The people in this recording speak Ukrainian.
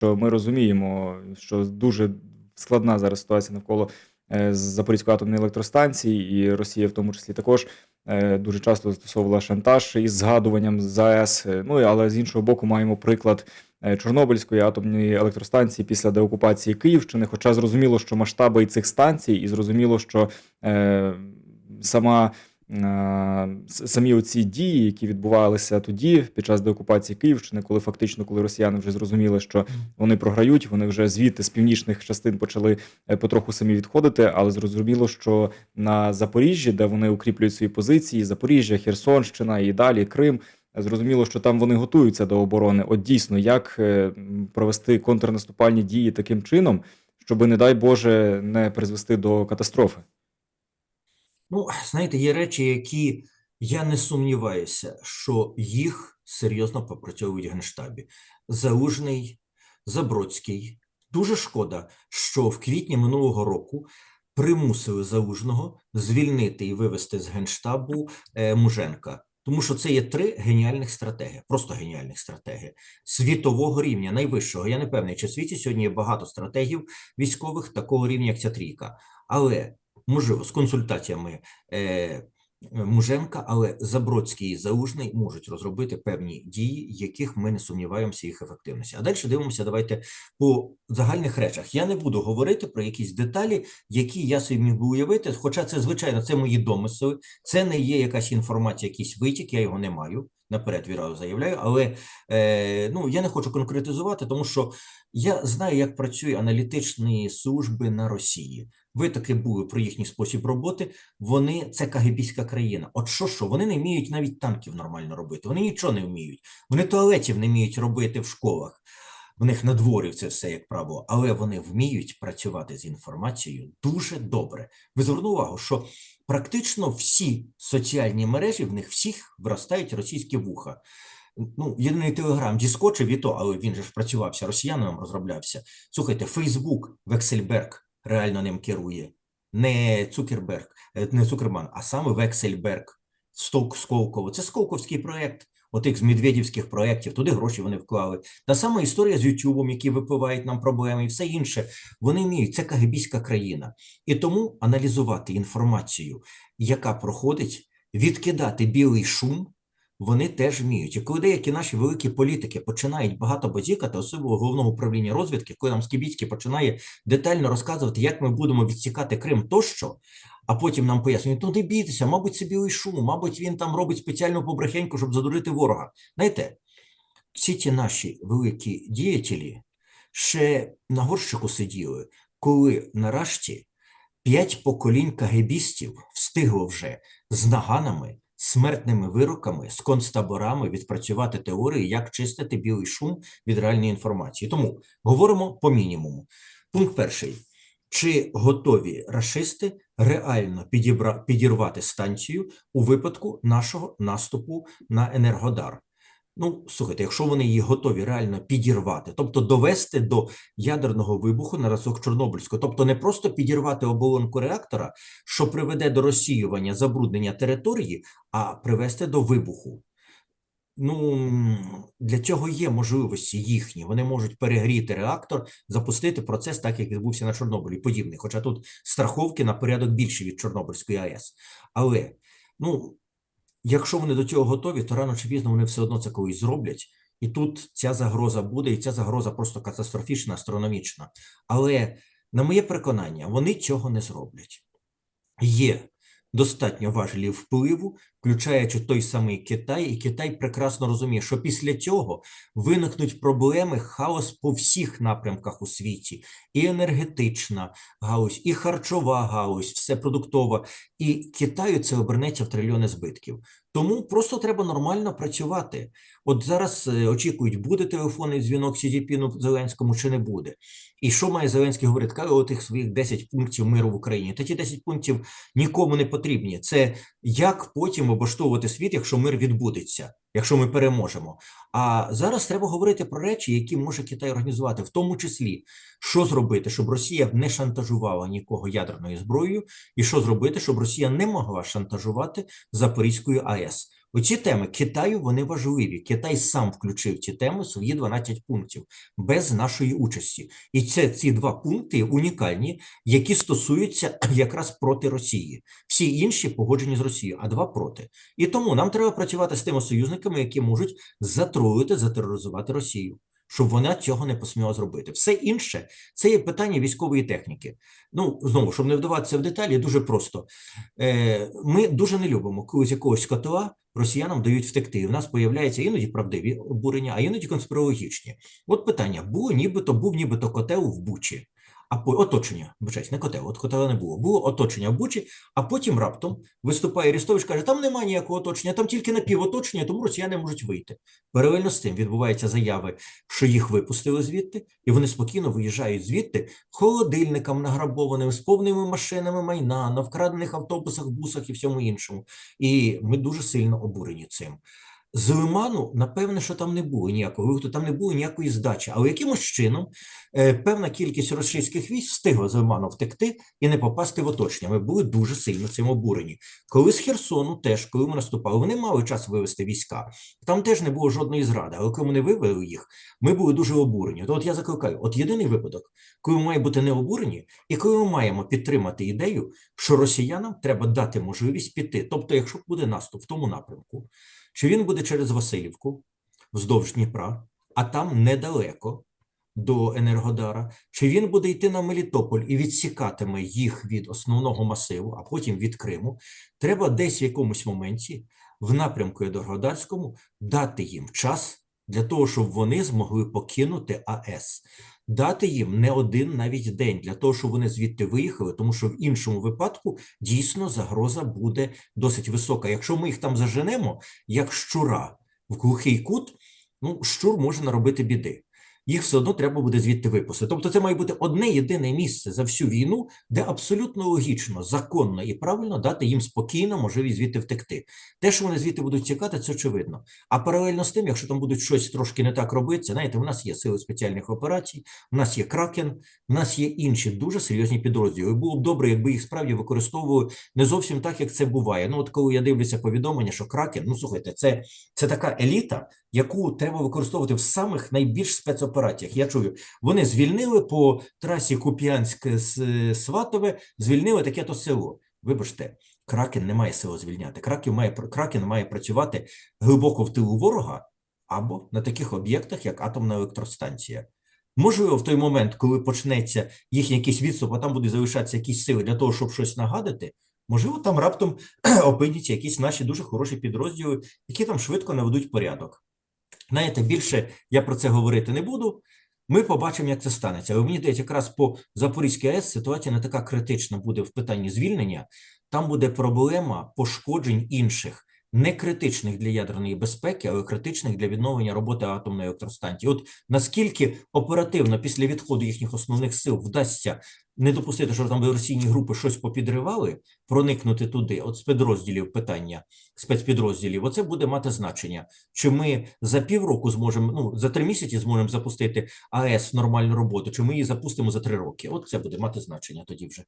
що ми розуміємо, що дуже складна зараз ситуація навколо е, Запорізької атомної електростанції, і Росія в тому числі також е, дуже часто застосовувала шантаж із згадуванням ЗАЕС. Е, Ну але з іншого боку, маємо приклад Чорнобильської атомної електростанції після деокупації Київщини. Хоча зрозуміло, що масштаби цих станцій, і зрозуміло, що е, сама. Е, Самі оці дії, які відбувалися тоді, під час деокупації Київщини, коли фактично, коли росіяни вже зрозуміли, що вони програють, вони вже звідти з північних частин почали е, потроху самі відходити, але зрозуміло, що на Запоріжжі, де вони укріплюють свої позиції, Запоріжжя, Херсонщина і далі Крим. е, Зрозуміло, що там вони готуються до оборони. От дійсно, як провести контрнаступальні дії таким чином, щоб, не дай Боже, не призвести до катастрофи. Ну, знаєте, є речі, які я не сумніваюся, що їх серйозно попрацьовують в Генштабі. Залужний, Забродський. Дуже шкода, що в квітні минулого року примусили Залужного звільнити і вивести з Генштабу е, Муженка. Тому що це є три геніальних стратегії, просто геніальних стратегії світового рівня, найвищого. Я не певний, чи в світі сьогодні є багато стратегів військових такого рівня, як ця трійка. Але можливо, з консультаціями е, Муженка, але Забродський і Залужний можуть розробити певні дії, яких ми не сумніваємося їх ефективності. А далі дивимося, давайте по загальних речах. Я не буду говорити про якісь деталі, які я собі міг би уявити. Хоча це, звичайно, це мої домисли, це не є якась інформація, якийсь витік, я його не маю. Наперед відразу заявляю, але е, ну я не хочу конкретизувати, тому що я знаю, як працюють аналітичні служби на Росії. Ви таки були про їхній спосіб роботи. Вони це кагибійська країна. От що що, вони не вміють навіть танків нормально робити. Вони нічого не вміють. Вони туалетів не вміють робити в школах. В них на дворі це все як правило, але вони вміють працювати з інформацією дуже добре. Ви звернули увагу, що практично всі соціальні мережі в них всіх вростають російські вуха. Ну, єдиний телеграм діскочив і то, але він же ж працювався росіянам, розроблявся. Слухайте, Фейсбук, Вексельберг реально ним керує. Не Цукерберг, е, не Цукерман, а саме Вексельберг, Сток Сколково. Це Сколковський проєкт, отих з медведівських проєктів, туди гроші вони вклали. Та сама історія з Ютубом, які випливають нам проблеми, і все інше. Вони вміють, це кагибійська країна. І тому аналізувати інформацію, яка проходить, відкидати білий шум, вони теж вміють. І коли деякі наші великі політики починають багато базікати, особливо головного управління розвідки, коли нам Скібіцький починає детально розказувати, як ми будемо відсікати Крим тощо, а потім нам пояснюють, ну не бійтеся, мабуть, білий шум, мабуть, він там робить спеціальну побрехеньку, щоб задурити ворога. Знаєте, всі ті наші великі діятелі ще на горщику сиділи, коли нарешті п'ять поколінь кагебістів встигло вже з наганами, смертними вироками, з концтаборами відпрацювати теорії, як чистити білий шум від реальної інформації. Тому говоримо по мінімуму. Пункт перший. Чи готові рашисти реально підібра... підірвати станцію у випадку нашого наступу на Енергодар? Ну, слухайте, якщо вони її готові реально підірвати, тобто довести до ядерного вибуху на разок Чорнобильського, тобто не просто підірвати оболонку реактора, що приведе до розсіювання забруднення території, а привести до вибуху. Ну, для цього є можливості їхні. Вони можуть перегріти реактор, запустити процес, так як відбувся на Чорнобилі, подібний. Хоча тут страховки на порядок більші від Чорнобильської АЕС. Але ну, якщо вони до цього готові, то рано чи пізно вони все одно це колись зроблять. І тут ця загроза буде, і ця загроза просто катастрофічна, астрономічна. Але, на моє переконання, вони цього не зроблять. Є достатньо важелів впливу, включаючи той самий Китай, і Китай прекрасно розуміє, що після цього виникнуть проблеми, хаос по всіх напрямках у світі: і енергетична галузь, і харчова галузь, все продуктова. І Китаю це обернеться в трильйони збитків. Тому просто треба нормально працювати. От зараз е, очікують, буде телефонний дзвінок Сі Цзіньпіну Зеленському чи не буде. І що має Зеленський говорити? Каже, отих своїх 10 пунктів миру в Україні. Та ті 10 пунктів нікому не потрібні. Це як потім облаштовувати світ, якщо мир відбудеться, якщо ми переможемо. А зараз треба говорити про речі, які може Китай організувати, в тому числі, що зробити, щоб Росія не шантажувала нікого ядерною зброєю, і що зробити, щоб Росія не могла шантажувати Запорізькою АЕС. Оці теми Китаю вони важливі. Китай сам включив ці теми свої 12 пунктів без нашої участі. І це ці два пункти унікальні, які стосуються якраз проти Росії. Всі інші погоджені з Росією, а два проти. І тому нам треба працювати з тими союзниками, які можуть затроїти, затероризувати Росію, щоб вона цього не посміла зробити. Все інше це є питання військової техніки. Ну знову, щоб не вдаватися в деталі, дуже просто. Е, Ми дуже не любимо, коли з якогось котла росіянам дають втекти. І в нас появляються іноді правдиві обурення, а іноді конспірологічні. От питання: було нібито, був нібито котел в Бучі. А по оточення, вибачаюсь, не котел, от котела не було. Було оточення в Бучі, а потім раптом виступає Арістович, каже: там немає ніякого оточення, там тільки напівоточення, тому росіяни можуть вийти. Паралельно з цим відбуваються заяви, що їх випустили звідти, і вони спокійно виїжджають звідти холодильникам награбованим, з повними машинами майна, на вкрадених автобусах, бусах і всьому іншому. І ми дуже сильно обурені цим. З Лиману, напевне, що там не було ніякого виходу, там не було ніякої здачі, але якимось чином е, певна кількість російських військ встигла з Лиману втекти і не попасти в оточення. Ми були дуже сильно цим обурені. Коли з Херсону, теж коли ми наступали, вони мали час вивести війська. Там теж не було жодної зради, але коли вони вивели їх, ми були дуже обурені. То от я закликаю: от єдиний випадок, коли ми маємо бути не обурені, і коли ми маємо підтримати ідею, що росіянам треба дати можливість піти. Тобто, якщо буде наступ в тому напрямку, чи він буде через Васильівку вздовж Дніпра, а там недалеко до Енергодара, чи він буде йти на Мелітополь і відсікатиме їх від основного масиву, а потім від Криму, треба десь в якомусь моменті в напрямку Енергодарському дати їм час для того, щоб вони змогли покинути АЕС. Дати їм не один навіть день для того, щоб вони звідти виїхали, тому що в іншому випадку дійсно загроза буде досить висока. Якщо ми їх там заженемо, як щура в глухий кут, ну щур може наробити біди. Їх все одно треба буде звідти випустити. Тобто, це має бути одне єдине місце за всю війну, де абсолютно логічно, законно і правильно дати їм спокійно можливість звідти втекти. Те, що вони звідти будуть тікати, це очевидно. А паралельно з тим, якщо там будуть щось трошки не так робитися, знаєте, у нас є сили спеціальних операцій, у нас є кракен, у нас є інші дуже серйозні підрозділи. Було б добре, якби їх справді використовували не зовсім так, як це буває. Ну, от коли я дивлюся повідомлення, що кракен, ну слухайте, це, це така еліта, яку треба використовувати в самих найбільш спецопераціях. Я чую, вони звільнили по трасі Куп'янськ-Сватове, звільнили таке то село. Вибачте, Кракен не має сили звільняти. Кракен має, Кракен має працювати глибоко в тилу ворога або на таких об'єктах, як атомна електростанція. Можливо, в той момент, коли почнеться їхній якийсь відступ, а там будуть залишатися якісь сили для того, щоб щось нагадати, можливо, там раптом опиняться якісь наші дуже хороші підрозділи, які там швидко наведуть порядок. Знаєте, більше я про це говорити не буду. Ми побачимо, як це станеться. Але мені здається, якраз по Запорізькій АЕС ситуація не така критична буде в питанні звільнення. Там буде проблема пошкоджень інших, не критичних для ядерної безпеки, але критичних для відновлення роботи атомної електростанції. От наскільки оперативно після відходу їхніх основних сил вдасться не допустити, що там диверсійні групи щось попідривали, проникнути туди, от з підрозділів питання спецпідрозділів, оце буде мати значення. Чи ми за півроку зможемо, ну за три місяці зможемо запустити АЕС в нормальну роботу, чи ми її запустимо за три роки? От це буде мати значення тоді вже.